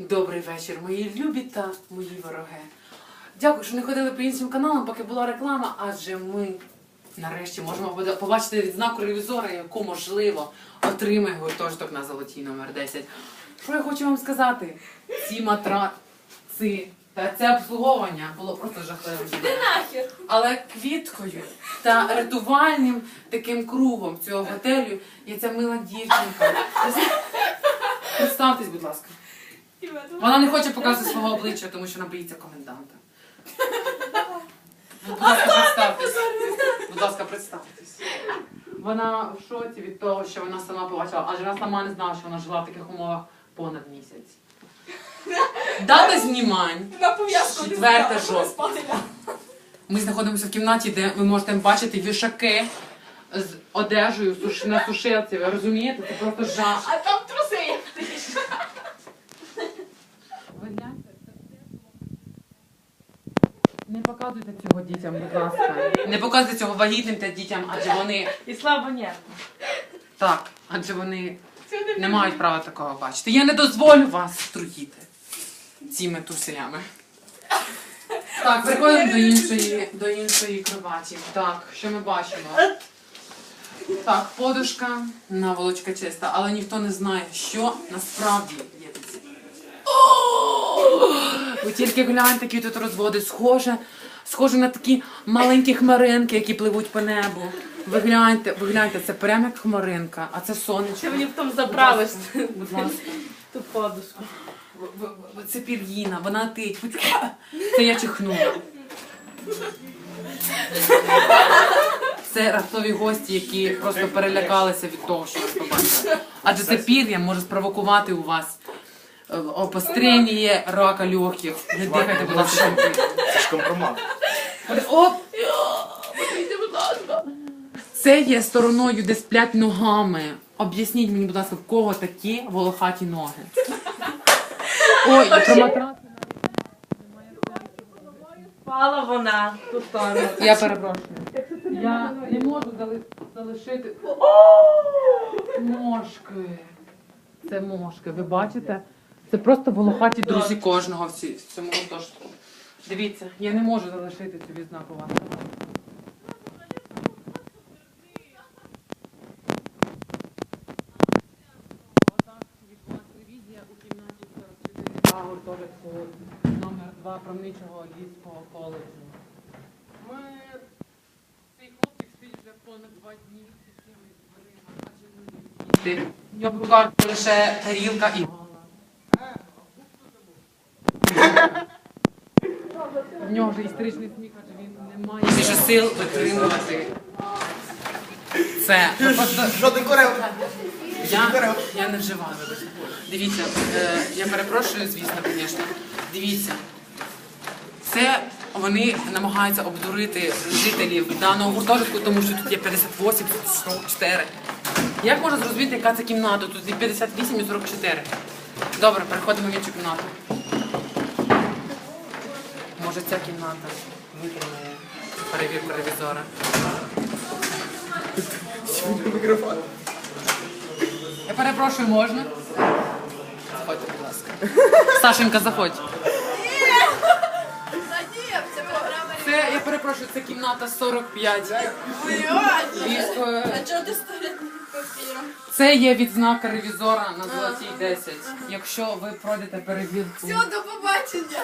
Добрий вечір, мої любі та мої вороги. Дякую, що не ходили по іншим каналам, поки була реклама, адже ми нарешті можемо побачити відзнаку ревізора, яку можливо отримає гуртожиток на золотій номер 10. Що я хочу вам сказати? Ці матраци та це обслуговування було просто жахливим. Нахер. Але квіткою та рятувальним таким кругом цього готелю є ця мила дівчинка. Представтесь, будь ласка. Вона не хоче показувати свого обличчя, тому що вона боїться коменданта. Будь ласка, представтесь. Будь ласка, представтесь. Вона в шоці від того, що вона сама побачила, адже вона сама не знала, що вона жила в таких умовах понад місяць. Дата знімань. На пов'язку не Четверте жовтня. Ми знаходимося в кімнаті, де ви можете бачити вішаки з одежею суш- на сушилці. Ви розумієте? Це просто жах. А там труси є. Ви гляньте, це все. Не показуйте цього дітям, будь ласка. Не показуйте цього вагітним та дітям, адже вони І слабо ні. так, адже вони не мають права такого бачити. Я не дозволю вас струїти цими труселями. Так, переходимо до іншої, до іншої кроваті. Так, що ми бачимо? Так, подушка, наволочка чиста, але ніхто не знає, що насправді є тут. Ви тільки гляньте, які тут розводи, схоже, схоже на такі маленькі хмаринки, які пливуть по небу. Ви гляньте, ви гляньте, це прямо як хмаринка, а це сонечко. Ти мені потім заправиш Будь ласка. ту подушку. В- в- в- Це пір'їна, вона тить. Це я чихнула. Це раптові гості, які просто перелякалися від того, що вас побачили. Адже це пір'я може спровокувати у вас е, обострення рака легких. Не дихайте, будь ласка. Це ж компромат. Оп! Це є стороною, де сплять ногами. Об'ясніть мені, будь ласка, в кого такі волохаті ноги. Ой, про матраси. Спала вона в ту. Я перепрошую. Я не можу зали- залишити. Мошки. Це мошки. Ви бачите? Це просто волохаті друзі кожного в ці- в цьому гуртожитку. Дивіться, я не можу залишити цю відзнаку вас. Отак відбулася ревізія у кімнаті 44 гуртожитку номер 2 правничого львівського коледжу. Ми цей хлопчик стоїть вже понад два дні зі всіми дверима, адже ми не діти. В нього в руках лише тарілка і В нього вже істеричний сміх, адже він не має більше сил витримувати. Це Ну, просто Що ти я, я не вживаю, вибачте. Дивіться, е, я перепрошую, звісно, звісно. Дивіться, це вони намагаються обдурити жителів даного гуртожитку, тому що тут є 58 тут 44. Як можна зрозуміти, яка це кімната? Тут і 58 і 44. Добре, переходимо в іншу кімнату. Може ця кімната витримає перевірку ревізора. Мікрофон. Я перепрошую, можна? Заходьте, будь ласка. Сашенька, заходь. Це, я перепрошую, це кімната 45. Львівської. А чого ти стоїть папіром? Це є відзнака ревізора на золотій 10. Якщо ви пройдете перевірку. Все, до побачення.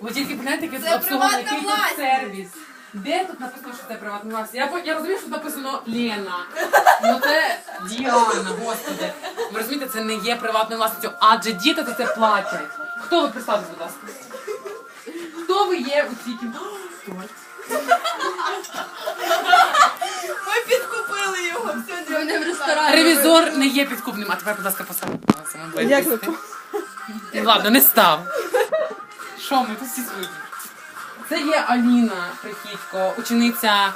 Ви тільки погляньте, який Це обслуговування, приватна який тут власність. сервіс. Де тут написано, що це приватна власність? Я, по- я розумію, що написано Лена. Ну це Діана, господи. Ви розумієте, це не є приватною власністю, адже діти за це платять. Хто ви представте, будь ласка? Хто ви є у цій кімнаті? Ми підкупили його. Все, вони в ресторані. Ревізор не є підкупним, а тепер, будь ласка, посадимо. Як ви ладно, не став. Що ми тут всі свої? Це є Аліна Прихідько, учениця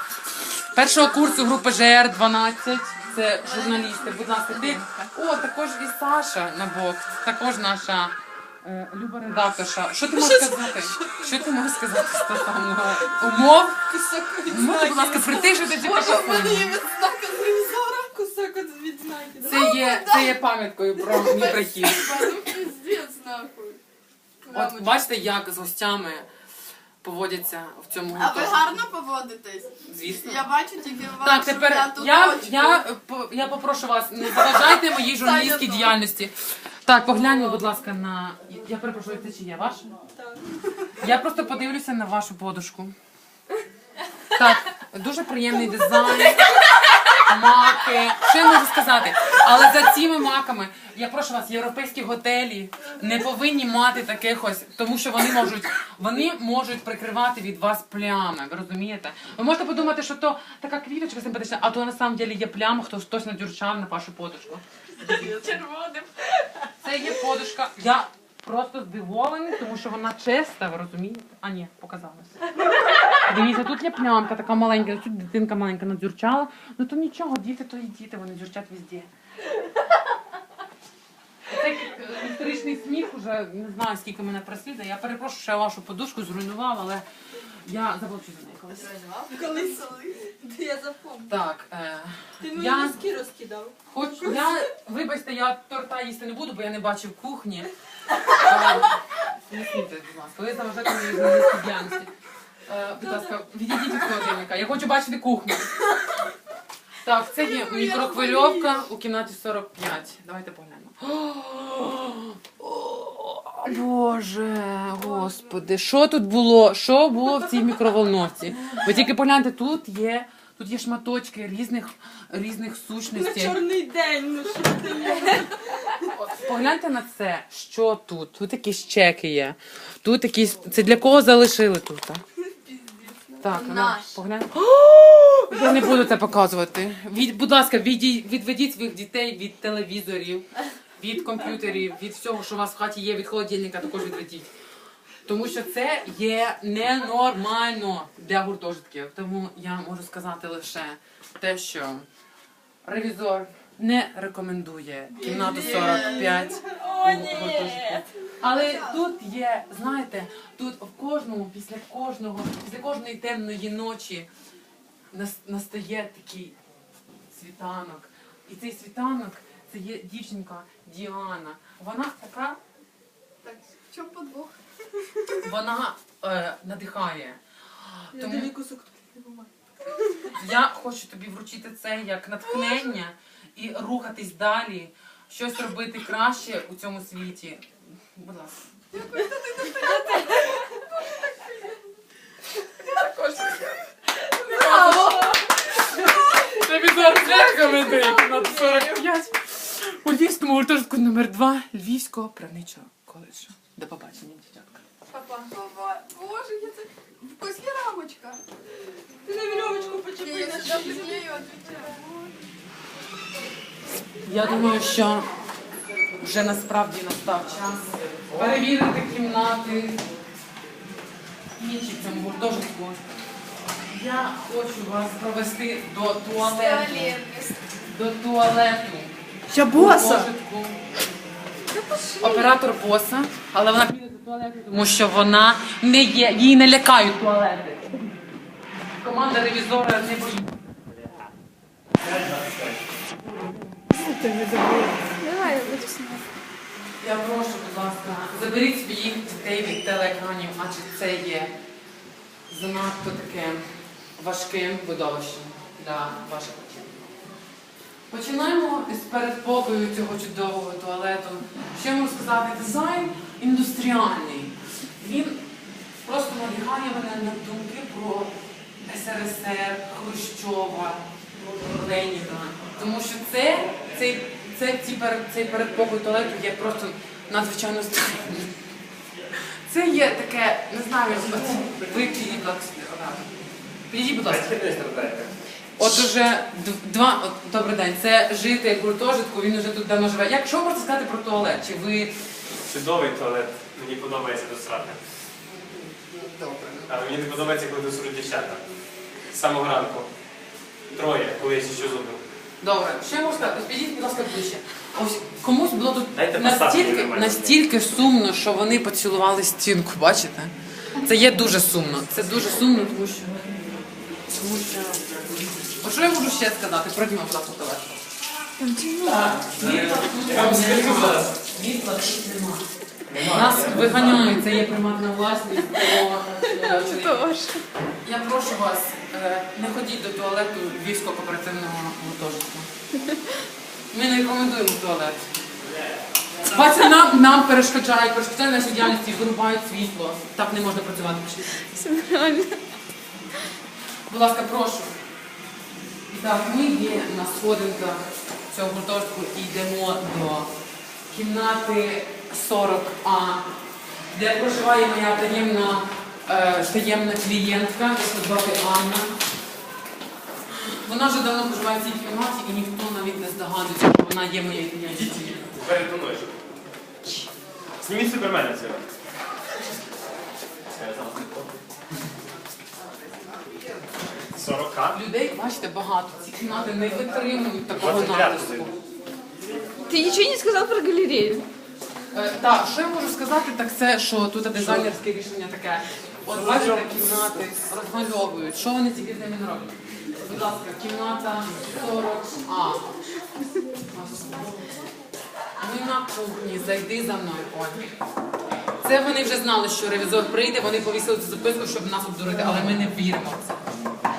першого курсу групи ЖР 12. Це журналісти. Будь ласка, ти. О, також і Саша Набок, також наша е, люба редакторша. Що ти можеш сказати? Що ти можеш сказати стосовно умов? Можете, будь ласка, притишити чи Боже, в мене є відзнака з ревізора, кусок від відзнаки. Це є, це є пам'яткою про мій прихід. Ну. От бачите, як з гостями поводяться в цьому А ви гуртожитку? гарно поводитесь? Звісно. Я бачу тільки вас. Так, тепер я, я, е, по- я попрошу вас, не заважайте моїй журналістській Саня, ну. діяльності. Так, погляньмо, будь ласка, на. Я перепрошую, це чи є ваше? Так. Я просто подивлюся на вашу подушку. Так, дуже приємний дизайн. Маки. Що я можу сказати? Але за цими маками, я прошу вас, європейські готелі не повинні мати таких ось, тому що вони можуть, вони можуть прикривати від вас плями. Ви розумієте? Ви можете подумати, що то така квіточка симпатична, а то на самом деле є пляма, хто хтось надюрчав на вашу подушку. Червоним. Це є подушка. Я просто здивований, тому що вона чиста, ви розумієте? А ні, показалось. Дивіться, тут ляпнянка така маленька, тут дитинка маленька надзюрчала. Ну то нічого, діти то і діти, вони дзюрчать везде. Цей е, історичний сміх уже не знаю, скільки мене прослідує. Я перепрошую, що я вашу подушку зруйнував, але я заплачу за неї колись. Колись. Я запомню. Так, е, Ти мені я носки розкидав. Хоч я, вибачте, я торта їсти не буду, бо я не бачив кухні. Е, Не смійтесь, будь ласка, ви заважаєте моїй журналістській діяльності. Е, Будь ласка, відійдіть від холодильника. Я хочу бачити кухню. Так, це є мікрохвильовка у кімнаті 45. Давайте поглянемо. О, Боже, господи, що тут було? Що було в цій мікроволновці? Ви тільки погляньте, тут є, тут є шматочки різних, різних На сущностей. чорний день, ну що ти? Погляньте на це, що тут. Тут якісь чеки є. Тут якісь. Це для кого залишили тут? А? Так, ну, Наш. погляньте. Я не буду це показувати. Від, будь ласка, відій- відведіть своїх дітей від телевізорів, від комп'ютерів, від всього, що у вас в хаті є, від холодильника також відведіть. Тому що це є ненормально для гуртожитків. Тому я можу сказати лише те, що ревізор не рекомендує кімнату 45 у гуртожитку. Але тут є, знаєте, тут в кожному, після кожного, після кожної темної ночі настає такий світанок. І цей світанок це є дівчинка Діана. Вона така, Так, що подвох? вона е, надихає. Тому-. Я хочу тобі вручити це як натхнення і рухатись далі, щось робити краще у цьому світі. Будь ласка. Тобі зараз рекомендую кімнату 45 у Львівському гуртожитку номер 2 Львівського правничого коледжу. До побачення, дівчатка. Папа, папа, боже, я це... Ось є рамочка. Ти на вірьовочку Я почепи її на Я думаю, що вже насправді настав час перевірити кімнати інші в цьому гуртожитку. Я хочу вас провести до туалету. До туалету. Я боса! Оператор боса, але вона піде до туалету, тому що вона не є, їй не лякають туалети. Команда ревізора не боїться. Я прошу, будь ласка, заберіть своїх дітей від телеекранів, адже це є занадто таке важким видовищем для ваших очей. Починаємо з передпокою цього чудового туалету. Що я можу сказати? Дизайн індустріальний. Він просто надихає мене на думки про СРСР, Хрущова, Леніна. Тому що це, цей, це, ці пер- цей передпокой туалету є просто надзвичайно стильним. Це є таке, не знаю, оці- ви підійдіть, будь ласка. От уже два от, добрий день. Це житель гуртожитку, він уже тут давно живе. Як що можете сказати про туалет? Чи ви Чудовий туалет, мені подобається до срати. добре? Але мені не подобається, коли досруть дівчата. З самого ранку. Троє, коли я ще зуби. Добре, що я можу сказати? Підійдіть, будь ласка, ближче. Ось комусь було тут Дайте настільки, настільки сумно, що вони поцілували стінку, бачите? Це є дуже сумно. Це дуже сумно, тому що. Тому що. От що я можу ще сказати? Пройдімо, будь ласка. Так, світла тут. Нас виганяють, це є приматна власність. е, Я прошу вас, не ходіть до туалету Львівського кооперативного гуртожитку. Ми не рекомендуємо туалет. Бачите, нам, нам перешкоджають, перешкоджають нашій діяльності, вирубають світло. Так не можна працювати. Будь ласка, прошу. І так, ми є на сходинках цього гуртожитку і йдемо до кімнати 40А, де проживає моя таємна, е, таємна клієнтка, яку звати Анна. Вона вже давно проживає в цій кімнаті і ніхто навіть не здогадується, що вона є моєю клієнткою. Перед мною. Зніміть супермена цього. Сорока. Людей, бачите, багато. Ці кімнати не витримують такого 25 натиску. Ти нічого не сказав про галерею. Е, Так, що я можу сказати, так це, що тут дизайнерське рішення таке. Бачите, кімнати розмальовують. Що вони тільки з ними не роблять? Будь ласка, кімната 40А. Ми на кухні, зайди за мною, Оль. Це вони вже знали, що ревізор прийде, вони повісили цю записку, щоб нас обдурити, але ми не віримо в це.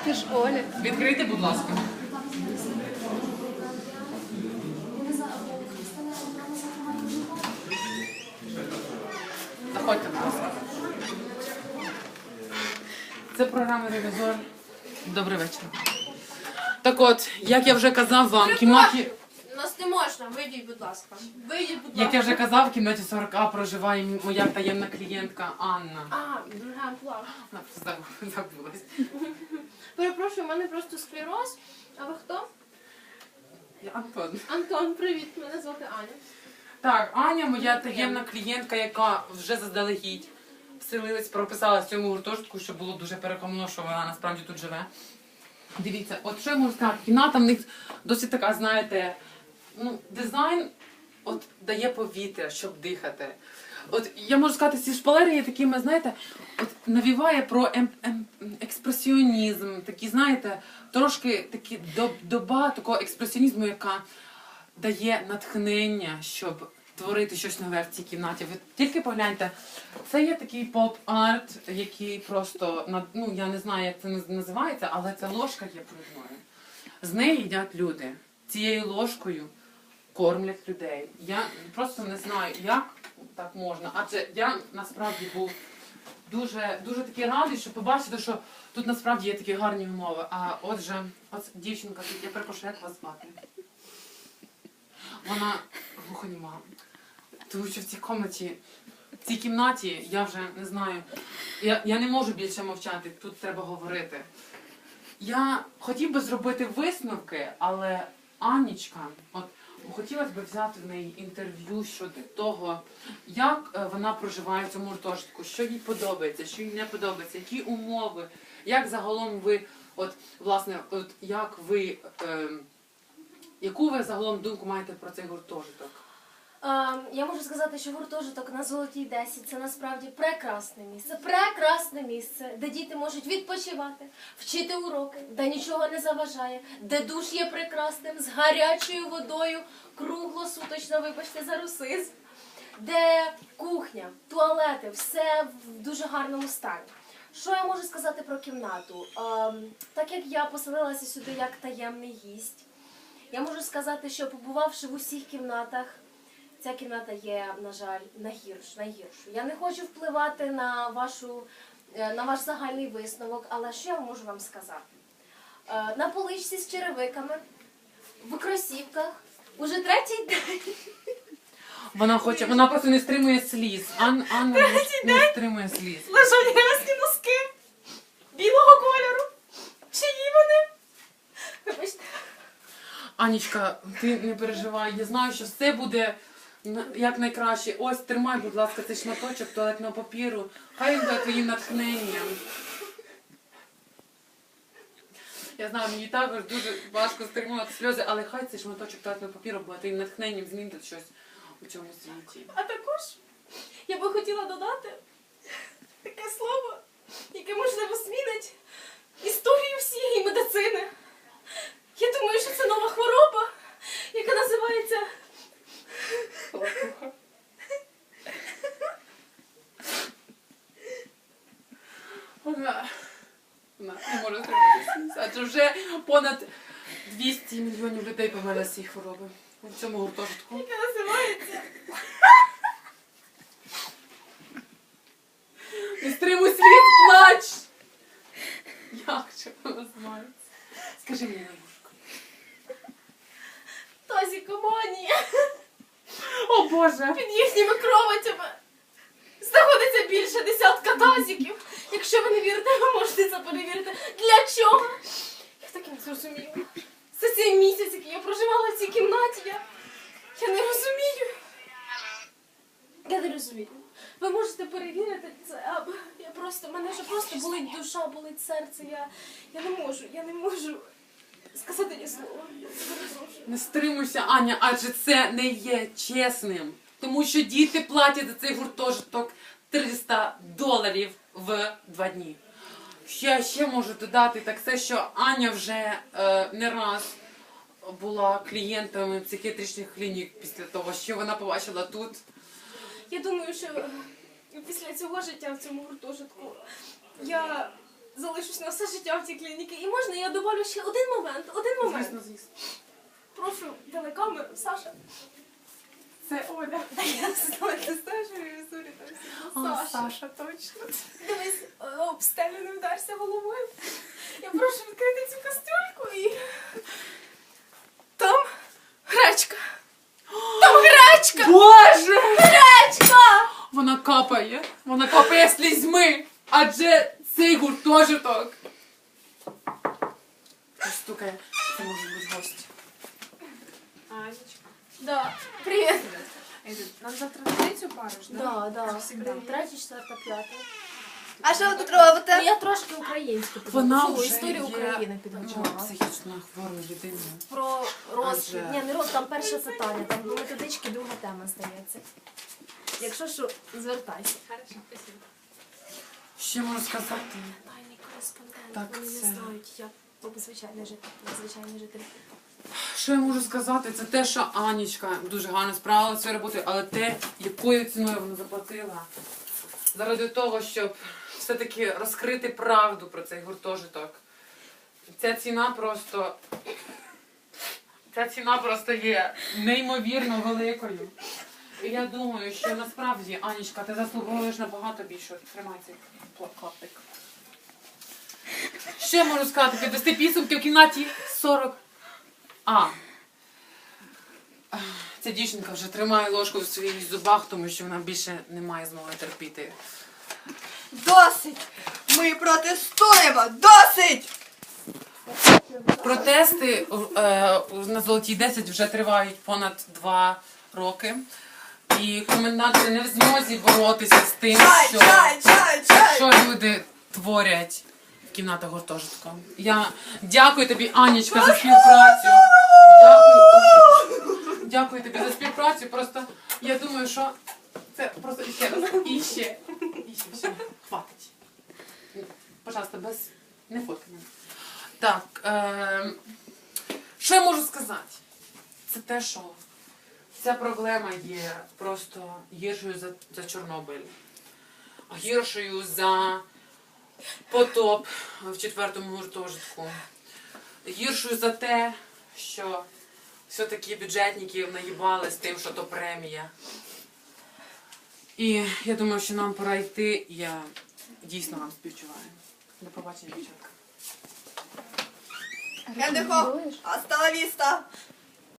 Ти ж Оля. Відкрийте, будь ласка. Заходьте, будь ласка. Це програма Ревізор. Добрий вечір. Так от, як я вже казав вам, в кімнаті, Нас не можна, вийдіть, будь ласка. Вийдіть, будь як ласка. я вже казав, в кімнаті 40А проживає моя таємна клієнтка Анна. А, друга. Вона заб- Забулась. Перепрошую, у мене просто склероз. А ви хто? Я Антон. Антон, привіт, мене звати Аня. Так, Аня, моя таємна клієнтка, яка вже заздалегідь вселилась, прописала в цьому гуртожитку, що було дуже переконано, що вона насправді тут живе. Дивіться, от що я можу сказати, кімната в них досить така, знаєте, ну, дизайн от дає повітря, щоб дихати. От я можу сказати, ці шпалери є такими, знаєте, от навіває про ем, ем, експресіонізм, такі, знаєте, трошки такі доб- доба такого експресіонізму, яка дає натхнення, щоб творити щось нове в цій кімнаті. Ви тільки погляньте, це є такий поп-арт, який просто ну я не знаю, як це називається, але це ложка є пружною. З неї їдять люди. Цією ложкою кормлять людей. Я просто не знаю, як так можна. Адже я насправді був дуже, дуже такий радий, що побачити, що тут насправді є такі гарні умови. А отже, от дівчинка, я перепрошую, як вас звати? Вона глухоніма. Тому що в цій кімнаті, в цій кімнаті я вже не знаю. Я, я не можу більше мовчати, тут треба говорити. Я хотів би зробити висновки, але Анічка, от хотілося б взяти в неї інтерв'ю щодо того, як е, вона проживає в цьому гуртожитку, що їй подобається, що їй не подобається, які умови, як загалом ви, от власне, от як ви. ем, Яку ви загалом думку маєте про цей гуртожиток? Я можу сказати, що гуртожиток на Золотій 10 це насправді прекрасне місце, прекрасне місце, де діти можуть відпочивати, вчити уроки, де нічого не заважає, де душ є прекрасним, з гарячою водою, круглосуточно, вибачте, за русизм, де кухня, туалети, все в дуже гарному стані. Що я можу сказати про кімнату? Так як я поселилася сюди як таємний гість, я можу сказати, що побувавши в усіх кімнатах, ця кімната є, на жаль, найгірш, найгіршою. Я не хочу впливати на вашу е, на ваш загальний висновок, але що я можу вам сказати? Е, На поличці з черевиками, в кросівках, уже третій день. Вона хоче, вона просто не стримує сліз. Ан, Анна не, не стримує сліз. Лежать грязні носки. Білого кольору. Чиї вони? Вибачте. Анічка, ти не переживай, я знаю, що все буде як найкраще. Ось тримай, будь ласка, цей шматочок туалетного папіру. Хай він буде твоїм натхненням. Я знаю, мені також дуже важко стримувати сльози, але хай цей шматочок туалетного папіру буде твоїм натхненням змінити щось у цьому світі. А також я би хотіла додати таке слово, яке можливо змінить історію всієї медицини. Я думаю, що це нова хвороба, яка називається Латуха. Вона не може зробитися. Адже вже понад 200 мільйонів людей померли з цієї хвороби. У цьому гуртожитку. Як називається? Душа, болить серце. Я, я не можу, я не можу сказати ні слова. Не стримуйся, Аня, адже це не є чесним. Тому що діти платять за цей гуртожиток 300 доларів в два дні. Ще, ще можу додати так це, що Аня вже е, не раз була клієнтами психіатричних клінік після того, що вона побачила тут. Я думаю, що після цього життя в цьому гуртожитку я залишусь на все життя в цій клініці. І можна я добавлю ще один момент, один момент. Звісно, звісно. Прошу телекамеру, Саша. Це Оля. Я знаю, знаєш, що в там Саша. Саша, точно. Дивись, е, об стелю не вдарся головою. Я прошу відкрити цю кастрюльку і. Там гречка. Там гречка! Боже! Гречка! Вона капає. Вона капає слізьми. Адже цей гуртожиток. Стукає. Це може бути гость. Да. Привіт. Нам завтра на третю пару ж, Да, да. Третя, четверта, п'ята. А що ви тут робите? Ну, я трошки українську Вона вже історію є, України ну, підготувала. психічно хворою людиною. Про розквіт. Адже- Ні, не роз, там перше питання, там до методички друга тема здається. Якщо що, звертайся. Ще можу сказати. Тайний кореспондент, Так, вони це- не знають, як звичайний житель, звичайний житель. Що я можу сказати? Це те, що Анічка дуже гарно справилася своєю роботою, але те, якою ціною вона заплатила. Заради того, щоб все-таки розкрити правду про цей гуртожиток. Ця ціна просто. Ця ціна просто є неймовірно великою. І я думаю, що насправді, Анічка, ти заслуговуєш набагато більше. Тримай цей пла- клаптик. Ще можу сказати, підвести підсумки в кімнаті 40 а. Ця дівчинка вже тримає ложку в своїх зубах, тому що вона більше не має змоги терпіти. Досить! Ми протестуємо! Досить! Протести е, на Золотій 10 вже тривають понад два роки. І коменданти не в змозі боротися з тим, що, що люди творять в кімнатах гуртожитку. Я дякую тобі, Анічка, за співпрацю. Дякую, дякую тобі за співпрацю. Просто я думаю, що це просто ще раз. І ще. І ще все. Хватить. Пожалуйста, без не фоткай мене. Так. Е, що я можу сказати? Це те, що ця проблема є просто гіршою за, за Чорнобиль, гіршою за потоп в четвертому гуртожитку, гіршою за те, що все-таки бюджетників наїбали з тим, що то премія. І я думаю, що нам пора йти. Я дійсно вам співчуваю. До побачення, дівчатка. Ендехо, hasta la vista!